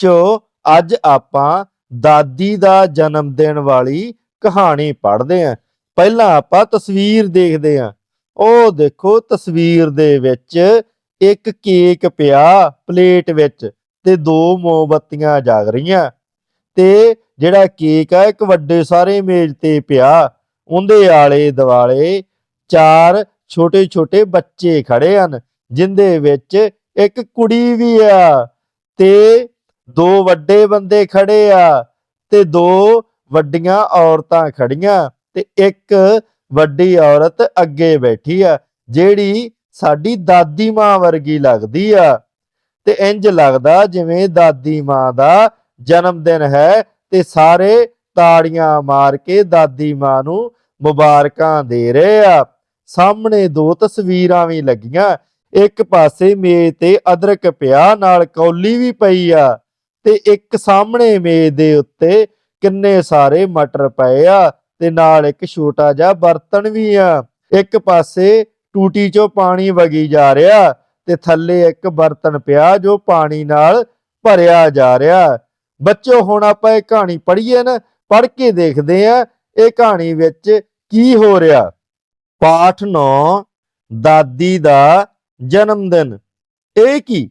ਬੱਚੋ, ਅੱਜ ਆਪਾਂ ਦਾਦੀ ਦਾ ਜਨਮ ਦਿਨ ਵਾਲੀ ਕਹਾਣੀ ਪੜ੍ਹਦੇ ਆਂ। ਪਹਿਲਾਂ ਆਪਾਂ ਤਸਵੀਰ ਦੇਖਦੇ ਆਂ। ਉਹ ਦੇਖੋ, ਤਸਵੀਰ ਦੇ ਵਿੱਚ ਇੱਕ ਕੇਕ ਪਿਆ ਪਲੇਟ ਵਿੱਚ ਤੇ ਦੋ ਮੋਮਬੱਤੀਆਂ ਜਗ ਰਹੀਆਂ। ਤੇ ਜਿਹੜਾ ਕੇਕ ਆ, ਇੱਕ ਵੱਡੇ ਸਾਰੇ ਮੇਜ਼ ਤੇ ਪਿਆ। ਉਹਦੇ ਆਲੇ ਦੁਆਲੇ ਚਾਰ ਛੋਟੇ ਛੋਟੇ ਬੱਚੇ ਖੜੇ ਹਨ, ਜਿੰਦੇ ਵਿੱਚ ਇੱਕ ਕੁੜੀ ਵੀ ਆ ਤੇ ਦੋ ਵੱਡੇ ਬੰਦੇ ਖੜੇ ਆ ਤੇ ਦੋ ਵੱਡੀਆਂ ਔਰਤਾਂ ਖੜੀਆਂ ਤੇ ਇੱਕ ਵੱਡੀ ਔਰਤ ਅੱਗੇ ਬੈਠੀ ਆ, ਜਿਹੜੀ ਸਾਡੀ ਦਾਦੀ ਮਾਂ ਵਰਗੀ ਲੱਗਦੀ ਆ। ਤੇ ਇੰਜ ਲੱਗਦਾ ਜਿਵੇਂ ਦਾਦੀ ਮਾਂ ਦਾ ਜਨਮ ਦਿਨ ਹੈ ਤੇ ਸਾਰੇ ਤਾੜੀਆਂ ਮਾਰ ਕੇ ਦਾਦੀ ਮਾਂ ਨੂੰ ਮੁਬਾਰਕਾਂ ਦੇ ਰਹੇ ਆ। ਸਾਹਮਣੇ ਦੋ ਤਸਵੀਰਾਂ ਵੀ ਲੱਗੀਆਂ। ਇੱਕ ਪਾਸੇ ਮੇਜ਼ ਤੇ ਅਦਰਕ ਪਿਆ, ਨਾਲ ਕੌਲੀ ਵੀ ਪਈ ਆ। ਤੇ ਇੱਕ ਸਾਹਮਣੇ ਮੇਜ਼ ਦੇ ਉੱਤੇ ਕਿੰਨੇ ਸਾਰੇ ਮਟਰ ਪਏ ਆ ਤੇ ਨਾਲ ਇੱਕ ਛੋਟਾ ਜਿਹਾ ਬਰਤਨ ਵੀ ਆ। ਇੱਕ ਪਾਸੇ ਟੂਟੀ ਚੋਂ ਪਾਣੀ ਵਗੀ ਜਾ ਰਿਹਾ ਤੇ ਥੱਲੇ ਇੱਕ ਬਰਤਨ ਪਿਆ ਜੋ ਪਾਣੀ ਨਾਲ ਭਰਿਆ ਜਾ ਰਿਹਾ। ਬੱਚੋ, ਹੁਣ ਆਪਾਂ ਇਹ ਕਹਾਣੀ ਪੜ੍ਹੀਏ ਨਾ, ਪੜ੍ਹ ਕੇ ਦੇਖਦੇ ਆ ਇਹ ਕਹਾਣੀ ਵਿੱਚ ਕੀ ਹੋ ਰਿਹਾ। ਪਾਠ 9 ਦਾਦੀ ਦਾ ਜਨਮ ਦਿਨ ਇਹ ਕੀ?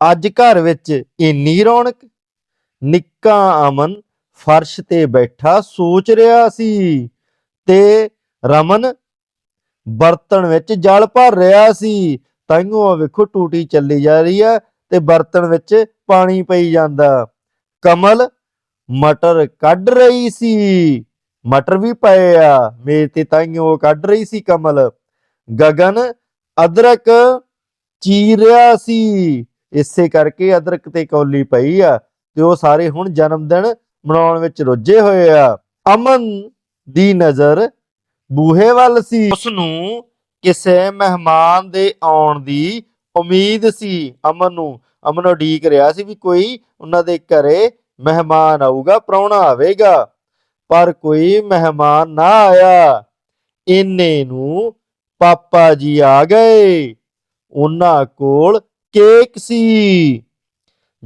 ਅੱਜ ਘਰ ਵਿੱਚ ਇੰਨੀ ਰੌਣਕ? ਨਿੱਕਾ ਅਮਨ ਫਰਸ਼ ਤੇ ਬੈਠਾ ਸੋਚ ਰਿਹਾ ਸੀ ਤੇ ਰਮਨ ਬਰਤਨ ਵਿੱਚ ਜਲ ਭਰ ਰਿਹਾ ਸੀ। ਤਾਈਓ ਵੇਖੋ ਟੂਟੀ ਚੱਲੀ ਜਾ ਰਹੀ ਆ ਤੇ ਬਰਤਨ ਵਿੱਚ ਪਾਣੀ ਪਈ ਜਾਂਦਾ। ਕਮਲ ਮਟਰ ਕੱਢ ਰਹੀ ਸੀ। ਮਟਰ ਵੀ ਪਏ ਆ। ਮੇਰੇ ਤੇ ਤਾਈਓ ਕੱਢ ਰਹੀ ਸੀ ਕਮਲ। ਗਗਨ ਅਦਰਕ ਚੀਰ ਰਿਹਾ ਸੀ। ਇਸੇ ਕਰਕੇ ਅਦਰਕ ਤੇ ਕੌਲੀ ਪਈ ਆ ਤੇ ਉਹ ਸਾਰੇ ਹੁਣ ਜਨਮ ਦਿਨ ਮਨਾਉਣ ਵਿੱਚ ਰੁੱਝੇ ਹੋਏ ਆ। ਅਮਨ ਦੀ ਨਜ਼ਰ ਬੂਹੇ ਵੱਲ ਸੀ। ਉਸ ਨੂੰ ਕਿਸੇ ਮਹਿਮਾਨ ਦੇ ਆਉਣ ਦੀ ਉਮੀਦ ਸੀ। ਅਮਨ ਨੂੰ, ਅਮਨ ਉਡੀਕ ਰਿਹਾ ਸੀ ਵੀ ਕੋਈ ਉਹਨਾਂ ਦੇ ਘਰੇ ਮਹਿਮਾਨ ਆਊਗਾ, ਪ੍ਰਾਹੁਣਾ ਆਵੇਗਾ। ਪਰ ਕੋਈ ਮਹਿਮਾਨ ਨਾ ਆਇਆ। ਇੰਨੇ ਨੂੰ ਪਾਪਾ ਜੀ ਆ ਗਏ। ਉਹਨਾਂ ਕੋਲ ਕੇਕ ਸੀ।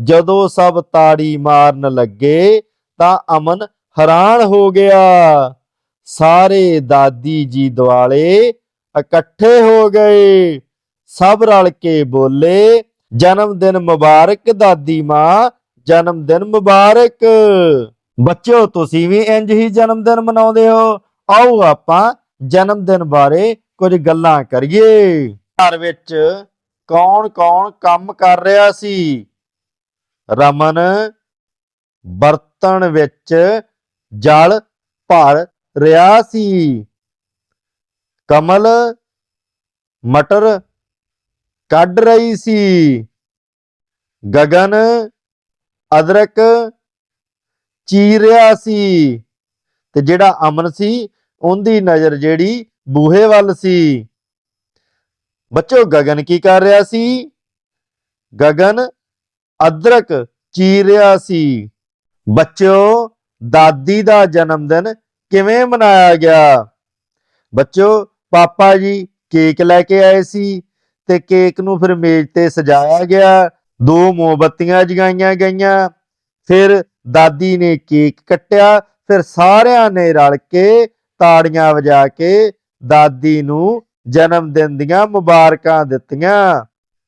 ਜਦੋਂ ਸਭ ਤਾੜੀ ਮਾਰਨ ਲੱਗੇ ਤਾਂ ਅਮਨ ਹੈਰਾਨ ਹੋ ਗਿਆ। ਸਾਰੇ ਦਾਦੀ ਜੀ ਦੁਆਲੇ ਇਕੱਠੇ ਹੋ ਗਏ। ਸਭ ਰਲ ਕੇ ਬੋਲੇ, ਜਨਮ ਦਿਨ ਮੁਬਾਰਕ ਦਾਦੀ ਮਾਂ, ਜਨਮ ਦਿਨ ਮੁਬਾਰਕ। ਬੱਚਿਓ, ਤੁਸੀਂ ਵੀ ਇੰਜ ਹੀ ਜਨਮ ਦਿਨ ਮਨਾਉਂਦੇ ਹੋ। ਆਓ ਆਪਾਂ ਜਨਮ ਦਿਨ ਬਾਰੇ ਕੁਝ ਗੱਲਾਂ ਕਰੀਏ। ਘਰ ਵਿੱਚ ਕੌਣ-ਕੌਣ ਕੰਮ ਕਰ ਰਿਹਾ ਸੀ? ਰਮਨ ਬਰਤਨ ਵਿੱਚ ਜਲ ਭਰ ਰਿਹਾ ਸੀ। ਕਮਲ ਮਟਰ ਕੱਢ ਰਹੀ ਸੀ। ਗਗਨ ਅਦਰਕ ਚੀਰ ਰਿਹਾ ਸੀ ਤੇ ਜਿਹੜਾ ਅਮਨ ਸੀ, ਉਹਦੀ ਨਜ਼ਰ ਜਿਹੜੀ ਬੂਹੇ ਵੱਲ ਸੀ। ਬੱਚੋ, ਗਗਨ ਕੀ ਕਰ ਰਿਹਾ ਸੀ? ਗਗਨ ਅਦਰਕ ਚੀਰ ਰਿਹਾ ਸੀ। ਬੱਚੋ ਦਾਦੀ ਦਾ ਜਨਮ ਦਿਨ ਕਿਵੇਂ ਮਨਾਇਆ ਗਿਆ? ਬੱਚੋ ਪਾਪਾ ਜੀ ਕੇਕ ਲੈ ਕੇ ਆਏ ਸੀ ਤੇ ਕੇਕ ਨੂੰ ਫਿਰ ਮੇਜ਼ ਤੇ ਸਜਾਇਆ ਗਿਆ। ਦੋ ਮੋਮਬੱਤੀਆਂ ਜਗਾਈਆਂ ਗਈਆਂ। ਫਿਰ ਦਾਦੀ ਨੇ ਕੇਕ ਕੱਟਿਆ। ਫਿਰ ਸਾਰਿਆਂ ਨੇ ਰਲ ਕੇ ਤਾੜੀਆਂ ਵਜਾ ਕੇ ਦਾਦੀ ਨੂੰ ਜਨਮ ਦਿਨ ਦੀਆਂ ਮੁਬਾਰਕਾਂ ਦਿੱਤੀਆਂ।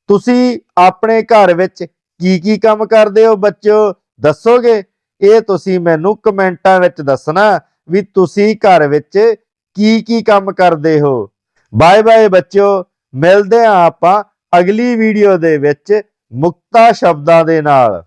ਤੁਸੀਂ ਆਪਣੇ ਘਰ ਵਿੱਚ ਕੀ ਕੀ ਕੰਮ ਕਰਦੇ ਹੋ ਬੱਚਿਓ? ਦੱਸੋਗੇ? ਇਹ ਤੁਸੀਂ ਮੈਨੂੰ ਕਮੈਂਟਾਂ ਵਿੱਚ ਦੱਸਣਾ ਵੀ ਤੁਸੀਂ ਘਰ ਵਿੱਚ ਕੀ ਕੀ ਕੰਮ ਕਰਦੇ ਹੋ। ਬਾਏ ਬਾਏ ਬੱਚਿਓ। ਮਿਲਦੇ ਹਾਂ ਆਪਾਂ ਅਗਲੀ ਵੀਡੀਓ ਦੇ ਵਿੱਚ ਮੁਕਤਾ ਸ਼ਬਦਾਂ ਦੇ ਨਾਲ।